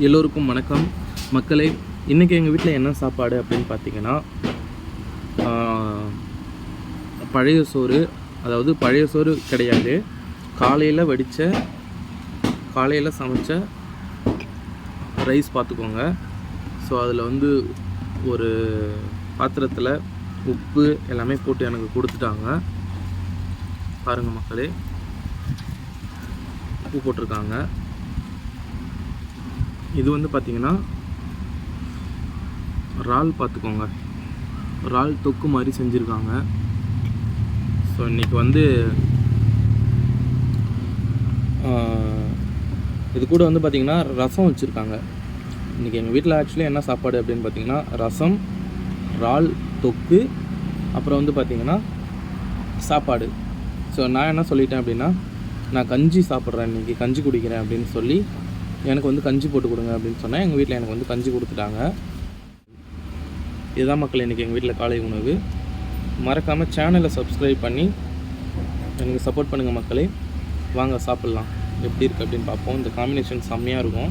எல்லோருக்கும் வணக்கம். மக்களே இன்றைக்கி எங்கள் வீட்டில் என்ன சாப்பாடு அப்படின்னு பார்த்தீங்கன்னா பழைய சோறு அதாவது பழைய சோறு கிடையாது. காலையில் வடித்த காலையில் சமைச்ச ரைஸ் பார்த்துக்கோங்க ஸோ அதில் வந்து ஒரு பாத்திரத்தில் உப்பு எல்லாமே போட்டு எனக்கு கொடுத்துட்டாங்க. பாருங்கள் மக்களே. உப்பு போட்டிருக்காங்க. இது வந்து பார்த்திங்கன்னா இறால் பார்த்துக்கோங்க. இறால் தொக்கு மாதிரி செஞ்சுருக்காங்க. ஸோ இன்றைக்கி வந்து இது கூட வந்து பார்த்திங்கன்னா ரசம் வச்சுருக்காங்க. இன்றைக்கி எங்கள் வீட்டில் ஆக்சுவலி என்ன சாப்பாடு அப்படின்னு பார்த்திங்கன்னா ரசம் இறால் தொக்கு அப்புறம் வந்து பார்த்திங்கன்னா சாப்பாடு. ஸோ நான் என்ன சொல்லிட்டேன் அப்படின்னா நான் கஞ்சி சாப்பிட்றேன் இன்றைக்கி கஞ்சி குடிக்கிறேன் அப்படின்னு சொல்லி எனக்கு வந்து கஞ்சி போட்டு கொடுங்க அப்படின்னு சொன்னால் எங்கள் வீட்டில் எனக்கு வந்து கஞ்சி கொடுத்துட்டாங்க. இதுதான் மக்கள் இன்றைக்கி எங்கள் வீட்டில் காலை உணவு. மறக்காமல் சேனலை சப்ஸ்கிரைப் பண்ணி எனக்கு சப்போர்ட் பண்ணுங்கள் மக்களே. வாங்க சாப்பிட்லாம். எப்படி இருக்குது அப்படின்னு பார்ப்போம். இந்த காம்பினேஷன் செம்மையாக இருக்கும்.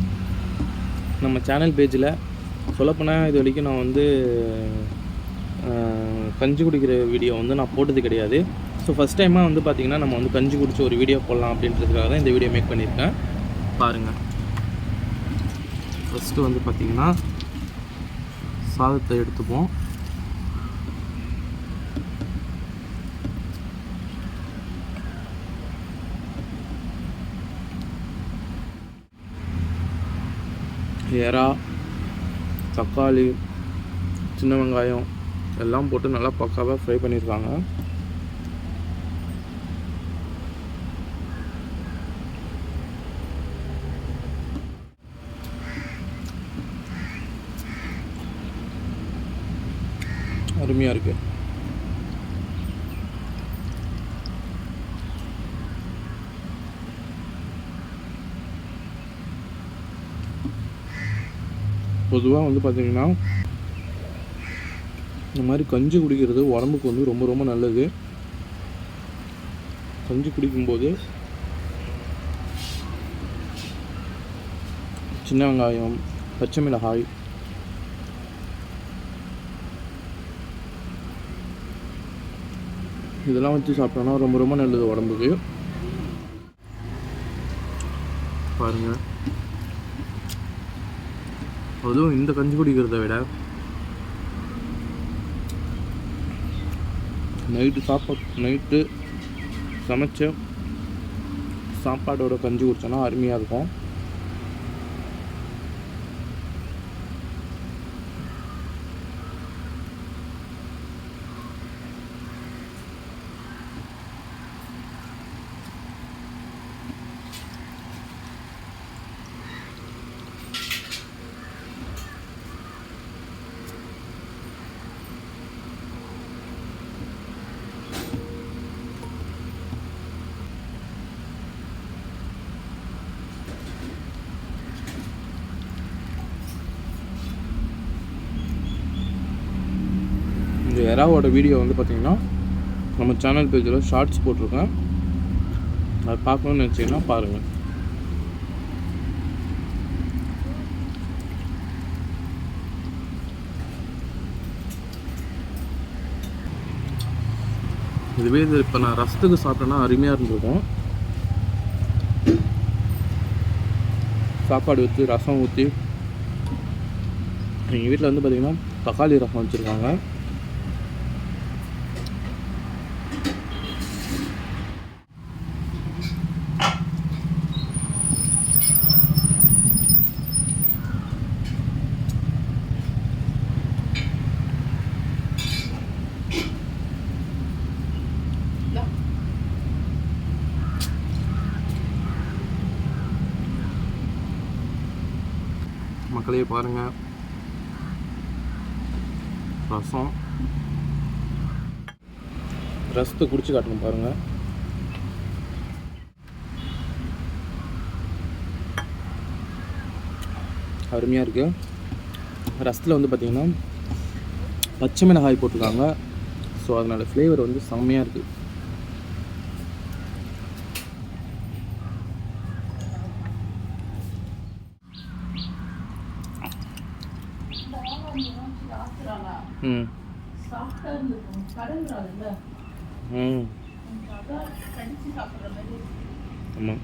நம்ம சேனல் பேஜில் சொல்லப்போனால் இது வரைக்கும் நான் வந்து கஞ்சி குடிக்கிற வீடியோ வந்து நான் போட்டது கிடையாது. ஸோ ஃபஸ்ட் டைமாக வந்து பார்த்திங்கன்னா நம்ம வந்து கஞ்சி குடிச்சு ஒரு வீடியோ போடலாம் அப்படின்றதுக்காக தான் இந்த வீடியோ மேக் பண்ணியிருக்கேன். பாருங்கள் ஃபஸ்ட்டு வந்து பார்த்திங்கன்னா சாதத்தை எடுத்துப்போம். எறா தக்காளி சின்ன வெங்காயம் எல்லாம் போட்டு நல்லா பக்காவாக ஃப்ரை பண்ணியிருக்காங்க. அருமையாக இருக்குது பொதுவாக வந்து பார்த்திங்கன்னா இந்த மாதிரி கஞ்சி குடிக்கிறது உடம்புக்கு வந்து ரொம்ப ரொம்ப நல்லது. கஞ்சி குடிக்கும்போது சின்ன வெங்காயம் பச்சை மிளகாய் இதெல்லாம் வச்சு சாப்பிட்டோன்னா ரொம்ப ரொம்ப நல்லது உடம்புக்கு. பாருங்கள் அதுவும் இந்த கஞ்சி குடிக்கிறத விட நைட்டு சாப்பாடு நைட்டு சமைச்ச சாப்பாடோட கஞ்சி குடித்தோன்னா அருமையாக இருக்கும். இந்த வீடியோ வந்து பார்த்தீங்கன்னா நம்ம சேனல் பேஜில் ஷார்ட்ஸ் போட்டிருக்கேன். அதை பார்க்கணும்னு நினச்சிங்கன்னா பாருங்கள் இதுவே இது இப்போ நான் ரசத்துக்கு சாப்பிட்டேன்னா அருமையாக இருந்திருக்கும். சாப்பாடு ஊற்றி ரசம் ஊற்றி எங்கள் வீட்டில் வந்து பார்த்திங்கன்னா தக்காளி ரசம் வச்சுருக்காங்க. மக்களே பாருங்கள் ரசம். ரசத்தை குடிச்சு காட்டணும் பாருங்கள் அருமையாக இருக்குது ரசத்தில் வந்து பார்த்திங்கன்னா பச்சை மிளகாய் போட்டிருக்காங்க. ஸோ அதனோட ஃப்ளேவர் வந்து செம்மையாக இருக்குது ம். ம். ஆமாம்